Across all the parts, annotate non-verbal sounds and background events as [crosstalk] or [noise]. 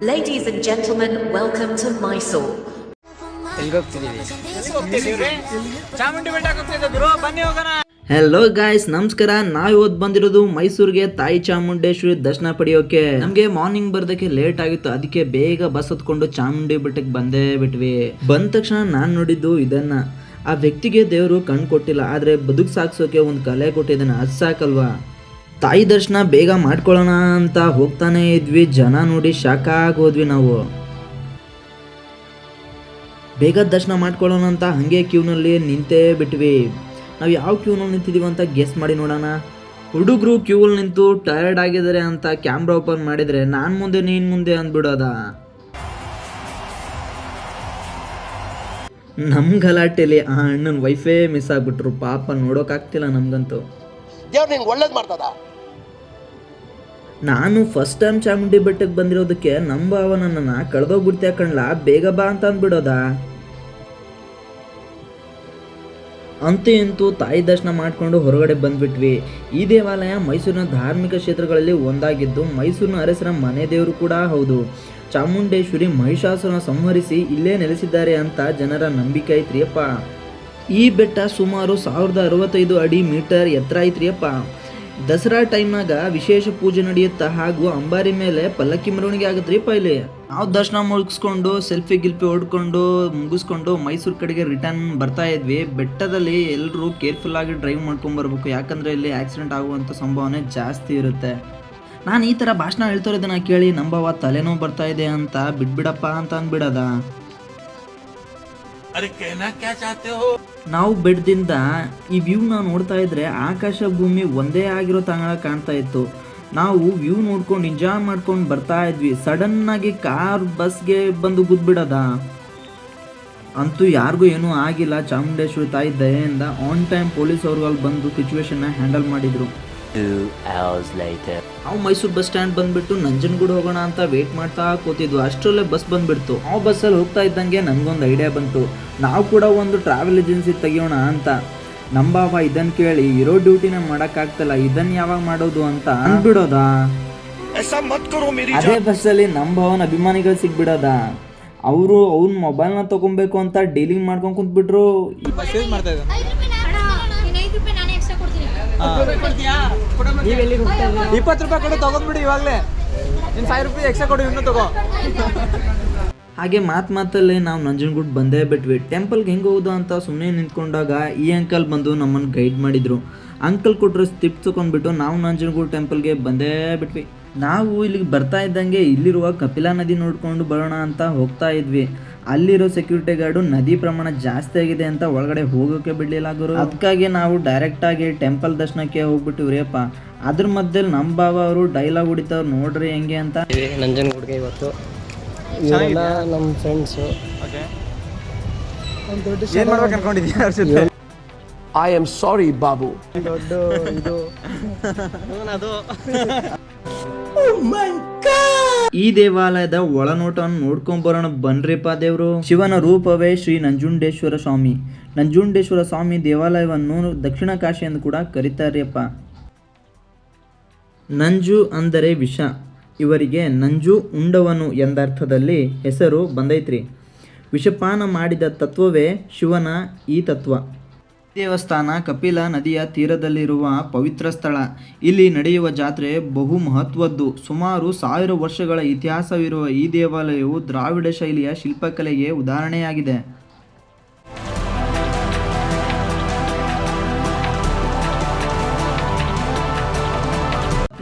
Ladies and gentlemen, welcome to Mysore. Hello guys ನಮಸ್ಕಾರ. ನಾವ್ ಇವತ್ತು ಬಂದಿರೋದು ಮೈಸೂರಿಗೆ ತಾಯಿ ಚಾಮುಂಡೇಶ್ವರಿ ದರ್ಶನ ಪಡೆಯೋಕೆ. ನಮ್ಗೆ ಮಾರ್ನಿಂಗ್ ಬರ್ದಕ್ಕೆ ಲೇಟ್ ಆಗಿತ್ತು ಅದಕ್ಕೆ ಬೇಗ ಬಸ್ ಹತ್ಕೊಂಡು ಚಾಮುಂಡಿ ಬೆಟ್ಟಕ್ಕೆ ಬಂದೇ ಬಿಟ್ವಿ. ಬಂದ ತಕ್ಷಣ ನಾನ್ ನೋಡಿದ್ದು ಇದನ್ನ. ಆ ವ್ಯಕ್ತಿಗೆ ದೇವರು ಕಣ್ ಕೊಟ್ಟಿಲ್ಲ ಆದ್ರೆ ಬದುಕು ಸಾಕ್ಸೋಕೆ ಒಂದು ಕಲೆ ಕೊಟ್ಟಿದ್ದಾನೆ ಅದು ಸಾಕಲ್ವಾ? ತಾಯಿ ದರ್ಶನ ಬೇಗ ಮಾಡ್ಕೊಳ್ಳೋಣ ಅಂತ ಹೋಗ್ತಾನೆ ಇದ್ವಿ. ಜನ ನೋಡಿ ಶಾಕ್ ಆಗೋದ್ವಿ ನಾವು. ಬೇಗ ದರ್ಶನ ಮಾಡ್ಕೊಳ್ಳೋಣ ಅಂತ ಹಂಗೆ ಕ್ಯೂನಲ್ಲಿ ನಿಂತೇ ಬಿಟ್ವಿ. ನಾವು ಯಾವ ಕ್ಯೂನಲ್ಲಿ ನಿಂತಿದ್ದೀವಿ ಅಂತ ಗೆಸ್ ಮಾಡಿ ನೋಡೋಣ. ಹುಡುಗರು ಕ್ಯೂಲ್ ನಿಂತು ಟಯರ್ಡ್ ಆಗಿದ್ದಾರೆ ಅಂತ ಕ್ಯಾಮ್ರಾ ಓಪನ್ ಮಾಡಿದರೆ ನಾನು ಮುಂದೆ, ನೀನು ಮುಂದೆ ಅಂದ್ಬಿಡೋದ. ನಮ್ಮ ಗಲಾಟೆಲಿ ಆ ಅಣ್ಣನ ವೈಫೇ ಮಿಸ್ ಆಗ್ಬಿಟ್ರು. ಪಾಪ ನೋಡೋಕ್ಕಾಗ್ತಿಲ್ಲ ನಮಗಂತೂ. ದೇವ್ರು ನಿಂಗೆ ಒಳ್ಳೇದು ಮಾಡ್ತದ? ನಾನು ಫಸ್ಟ್ ಟೈಮ್ ಚಾಮುಂಡಿ ಬೆಟ್ಟಕ್ಕೆ ಬಂದಿರೋದಕ್ಕೆ ನಮ್ಮ ಭಾವ ನನ್ನನ್ನು ಕಳೆದೋಗ್ಬಿಡ್ತೀಯ ಕಣ್ಲಾ? ಬೇಗ ಬಾ ಅಂತ ಅಂದ್ಬಿಡೋದ? ಅಂತೂ ಇಂತೂ ತಾಯಿ ದರ್ಶನ ಮಾಡಿಕೊಂಡು ಹೊರಗಡೆ ಬಂದ್ಬಿಟ್ವಿ. ಈ ದೇವಾಲಯ ಮೈಸೂರಿನ ಧಾರ್ಮಿಕ ಕ್ಷೇತ್ರಗಳಲ್ಲಿ ಒಂದಾಗಿದ್ದು ಮೈಸೂರಿನ ಅರಸರ ಮನೆ ದೇವರು ಕೂಡ ಹೌದು. ಚಾಮುಂಡೇಶ್ವರಿ ಮಹಿಷಾಸುರನ ಸಂಹರಿಸಿ ಇಲ್ಲೇ ನೆಲೆಸಿದ್ದಾರೆ ಅಂತ ಜನರ ನಂಬಿಕೆ ಐತ್ರಿಯಪ್ಪ. ಈ ಬೆಟ್ಟ ಸುಮಾರು ಸಾವಿರದ ಅರವತ್ತೈದು ಅಡಿ ಮೀಟರ್ ಎತ್ತರ ಐತ್ರಿಯಪ್ಪ. ದಸರಾ ಟೈಮ್ನಾಗ ವಿಶೇಷ ಪೂಜೆ ನಡೆಯುತ್ತಾ ಹಾಗೂ ಅಂಬಾರಿ ಮೇಲೆ ಪಲ್ಲಕ್ಕಿ ಮೆರವಣಿಗೆ ಆಗತ್ರಿಪ್ಪ ಇಲ್ಲಿ ನಾವು ದರ್ಶನ ಮುಗಿಸ್ಕೊಂಡು ಸೆಲ್ಫಿ ಗಿಲ್ಫಿ ಹೊಡ್ಕೊಂಡು, ಮುಗಿಸ್ಕೊಂಡು ಮೈಸೂರು ಕಡೆಗೆ ರಿಟರ್ನ್ ಬರ್ತಾ ಇದ್ವಿ. ಬೆಟ್ಟದಲ್ಲಿ ಎಲ್ಲರೂ ಕೇರ್ಫುಲ್ ಆಗಿ ಡ್ರೈವ್ ಮಾಡ್ಕೊಂಡ್ ಬರ್ಬೇಕು. ಯಾಕಂದ್ರೆ ಇಲ್ಲಿ ಆಕ್ಸಿಡೆಂಟ್ ಆಗುವಂಥ ಸಂಭಾವನೆ ಜಾಸ್ತಿ ಇರುತ್ತೆ. ನಾನು ಈ ಥರ ಭಾಷಣ ಹೇಳ್ತಿರೋದನ್ನ ಕೇಳಿ ನಂಬವ ತಲೆನೋವು ಬರ್ತಾ ಇದೆ ಅಂತ ಬಿಟ್ಬಿಡಪ್ಪ ಅಂತ ಅಂದ್ಬಿಡದ? ಅದಕ್ಕೆ ನಾವು ಬೆಡ್ದಿಂದ ಈ ವ್ಯೂನ ನೋಡ್ತಾ ಇದ್ರೆ ಆಕಾಶ ಭೂಮಿ ಒಂದೇ ಆಗಿರೋ ತಂಗಳ ಕಾಣ್ತಾ ಇತ್ತು. ನಾವು ವ್ಯೂ ನೋಡ್ಕೊಂಡು ಎಂಜಾಯ್ ಮಾಡ್ಕೊಂಡು ಬರ್ತಾ ಇದ್ವಿ. ಸಡನ್ ಆಗಿ ಕಾರ್ ಬಸ್ಗೆ ಬಂದು ಗುದ್ಬಿಡದ. ಅಂತೂ ಯಾರಿಗೂ ಏನೂ ಆಗಿಲ್ಲ. ಚಾಮುಂಡೇಶ್ವರಿ ತಾಯಿ ದಯೆಯಿಂದ ಆನ್ ಟೈಮ್ ಪೊಲೀಸ್ ಅವ್ರಿಗೆ ಬಂದು ಸಿಚುವೇಶನ್ನ ಹ್ಯಾಂಡಲ್ ಮಾಡಿದ್ರು. ನಾವು ಮೈಸೂರು ಬಸ್ ಸ್ಟ್ಯಾಂಡ್ ಬಂದ್ಬಿಟ್ಟು ನಂಜನಗೂಡು ಹೋಗೋಣ ಅಂತ ವೇಟ್ ಮಾಡ್ತಾ ಕೂತಿದ್ವು. ಅಷ್ಟರಲ್ಲೇ ಬಸ್ ಬಂದ್ಬಿಡ್ತು. ಆ ಬಸ್ಸಲ್ಲಿ ಹೋಗ್ತಾ ಇದ್ದಂಗೆ ನನಗೊಂದು ಐಡಿಯಾ ಬಂತು. ನಾವು ಕೂಡ ಒಂದು ಟ್ರಾವೆಲ್ ಏಜೆನ್ಸಿ ತೆಗಿಯೋಣ ಅಂತ. ನಮ್ಮ ಬಾಬಾ ಇದನ್ನು ಕೇಳಿ. ಇರೋ ಡ್ಯೂಟಿನ ಮಾಡೋಕ್ಕಾಗ್ತಲ್ಲ. ಇದನ್ನು ಯಾವಾಗ ಮಾಡೋದು ಅಂತ. ಅಂದ್ಬಿಡೋದಾ ಅದೇ ಬಸ್ಸಲ್ಲಿ ನಮ್ಮ ಭಾವನ ಅಭಿಮಾನಿಗಳು ಸಿಗ್ಬಿಡೋದ? ಅವರು ಅವ್ನ ಮೊಬೈಲ್ನ ತಗೊಬೇಕು ಅಂತ ಡೀಲಿಂಗ್ ಮಾಡ್ಕೊಂಡು ಕುಂತ್ಬಿಟ್ರು. ಬಸ್ ಯೂಸ್ ಮಾಡ್ತಾ ಇದ್ದೆ ಐದು ರೂಪಾಯಿ ನಾನೇ ಎಕ್ಸ್ಟ್ರಾ ಕೊಡ್ತೀನಿ ಇಪ್ಪತ್ತು ರೂಪಾಯಿ ಕೊಡು ತಗೊಂಡ್ಬಿಡಿ ಇವಾಗಲೇ. ಇನ್ನು ಫೈವ್ ರುಪೀಸ್ ಎಕ್ಸ್ಟ್ರಾ ಕೊಡು ಇನ್ನೂ ತಗೋ. ಹಾಗೆ ಮಾತು ಮಾತಲ್ಲೇ ನಾವು ನಂಜನಗೂಡು ಬಂದೇ ಬಿಟ್ವಿ. ಟೆಂಪಲ್ಗೆ ಹೆಂಗೆ ಹೋಗೋದು ಅಂತ ಸುಮ್ಮನೆ ನಿಂತ್ಕೊಂಡಾಗ ಈ ಅಂಕಲ್ ಬಂದು ನಮ್ಮನ್ನು ಗೈಡ್ ಮಾಡಿದರು. ಅಂಕಲ್ ಕೊಟ್ಟರು ಸ್ಟಿಪ್ ತಗೊಂಡ್ಬಿಟ್ಟು ನಾವು ನಂಜನಗೂಡು ಟೆಂಪಲ್ಗೆ ಬಂದೇ ಬಿಟ್ವಿ. ನಾವು ಇಲ್ಲಿಗೆ ಬರ್ತಾ ಇದ್ದಂಗೆ ಇಲ್ಲಿರುವ ಕಪಿಲಾ ನದಿ ನೋಡ್ಕೊಂಡು ಬರೋಣ ಅಂತ ಹೋಗ್ತಾ ಇದ್ವಿ. ಅಲ್ಲಿರೋ ಸೆಕ್ಯೂರಿಟಿ ಗಾರ್ಡು ನದಿ ಪ್ರಮಾಣ ಜಾಸ್ತಿ ಆಗಿದೆ ಅಂತ ಒಳಗಡೆ ಹೋಗೋಕೆ ಬಿಡಲಿಲ್ಲ ಗುರು. ಅದಕ್ಕಾಗಿ ನಾವು ಡೈರೆಕ್ಟಾಗಿ ಟೆಂಪಲ್ ದರ್ಶನಕ್ಕೆ ಹೋಗ್ಬಿಟ್ಟಿವ್ರಿಯಪ್ಪ ಅದ್ರ ಮಧ್ಯದಲ್ಲಿ ನಮ್ಮ ಬಾವ ಅವರು ಡೈಲಾಗ್ ಹೊಡಿತಾವ್ರು ನೋಡ್ರಿ ಹೆಂಗೆ ಅಂತ. ನಂಜನಗೂಡ್ಗೆ ಇವತ್ತು. ನಮ್ಮ ಫ್ರೆಂಡ್ಸು ಓಕೆ. ಏನು ಮಾಡ್ಬೇಕು ಅನ್ಕೊಂಡಿದ್ದೀಯ ಅರ್ಷಿತ್ ಐ ಆಮ್ ಸಾರಿ ಬಾಬು. ದೊಡ್ಡ ಇದು. [laughs] ಅದು. [laughs] ಈ ದೇವಾಲಯದ ಒಳನೋಟವನ್ನು ನೋಡ್ಕೊಂಡ್ ಬರೋಣ ಬನ್ರಿಪ್ಪ ದೇವರು. ಶಿವನ ರೂಪವೇ ಶ್ರೀ ನಂಜುಂಡೇಶ್ವರ ಸ್ವಾಮಿ. ನಂಜುಂಡೇಶ್ವರ ಸ್ವಾಮಿ ದೇವಾಲಯವನ್ನು ದಕ್ಷಿಣ ಕಾಶಿ ಎಂದು ಕೂಡ ಕರೀತಾರ್ಯಪ್ಪ. ನಂಜು ಅಂದರೆ ವಿಷ. ಇವರಿಗೆ ನಂಜು ಉಂಡವನು ಎಂದರ್ಥದಲ್ಲಿ ಹೆಸರು ಬಂದೈತ್ರಿ. ವಿಷಪಾನ ಮಾಡಿದ ತತ್ವವೇ ಶಿವನ ಈ ತತ್ವ. ದೇವಸ್ಥಾನ ಕಪಿಲ ನದಿಯ ತೀರದಲ್ಲಿರುವ ಪವಿತ್ರ ಸ್ಥಳ. ಇಲ್ಲಿ ನಡೆಯುವ ಜಾತ್ರೆ ಬಹು ಮಹತ್ವದ್ದು. ಸುಮಾರು ಸಾವಿರ ವರ್ಷಗಳ ಇತಿಹಾಸವಿರುವ ಈ ದೇವಾಲಯವು ದ್ರಾವಿಡ ಶೈಲಿಯ ಶಿಲ್ಪಕಲೆಗೆ ಉದಾಹರಣೆಯಾಗಿದೆ.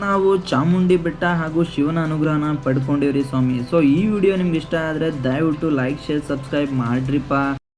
ನಾವು ಚಾಮುಂಡಿ ಬೆಟ್ಟ ಹಾಗೂ ಶಿವನ ಅನುಗ್ರಹನ ಪಡ್ಕೊಂಡಿವ್ರಿ ಸ್ವಾಮಿ. ಸೊ ಈ ವಿಡಿಯೋ ನಿಮ್ಗೆ ಇಷ್ಟ ಆದರೆ ದಯವಿಟ್ಟು ಲೈಕ್ ಶೇರ್ ಸಬ್ಸ್ಕ್ರೈಬ್ ಮಾಡ್ರಿಪ್ಪ.